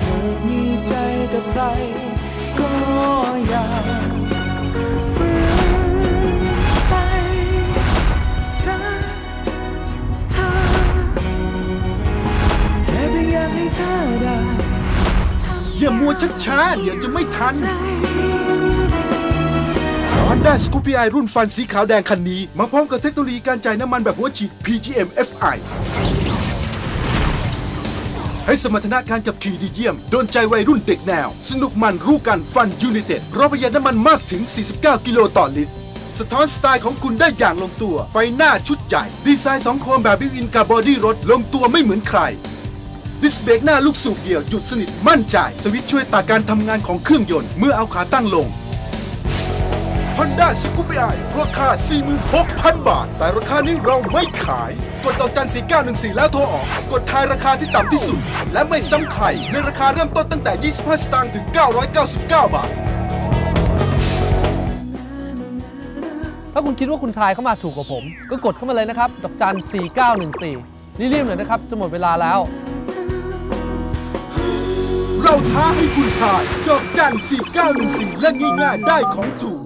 เธอมีใจกับใคร ก็อย่าฝืนไปสักทางแค่เพียงอยากให้เธอได้อย่ามัวชักช้าเดี๋ยวจะไม่ทันใจ Honda Scoopy i รุ่นฟันสีขาวแดงคันนี้ มาพร้อมกับเทคโนโลยีการจ่ายน้ำมันแบบหัวฉีด PGM FI ให้สมรรถนะการขับขี่ดีเยี่ยม โดนใจวัยรุ่นเด็กแนว สนุกมันรู้กันฟันยูนิเต็ดเพราะประหยัดน้ำมันมากถึง 49 กิโลต่อลิตร สะท้อนสไตล์ของคุณได้อย่างลงตัว ไฟหน้าชุดใหญ่ดีไซน์สองโคมแบบบิวอินกับบอดี้รถลงตัวไม่เหมือนใครดิสเบรกหน้าลูกสูบเดี่ยวหยุดสนิทมั่นใจ สวิตช์ช่วยตัดการทำงานของเครื่องยนต์เมื่อเอาขาตั้งลง Honda s c o o p y i ราคา 46,000 บาท แต่ราคานี้เราไม่ขาย กดดอกจัน4914 แล้วโทรออก กดทายราคาที่ต่ำที่สุด และไม่ซ้ำใครในราคาเริ่มต้นตั้งแต่ 25 สตางค์ถึง 999 บาท ถ้าคุณคิดว่าคุณทายเข้ามาถูกกว่าผม ก็กดเข้ามาเลยนะครับ ดอกจัน4914 รีบๆหน่อยนะครับ จะหมดเวลาแล้ว เราท้าให้คุณทาย ดอกจัน4914และง่ายๆได้ของถูก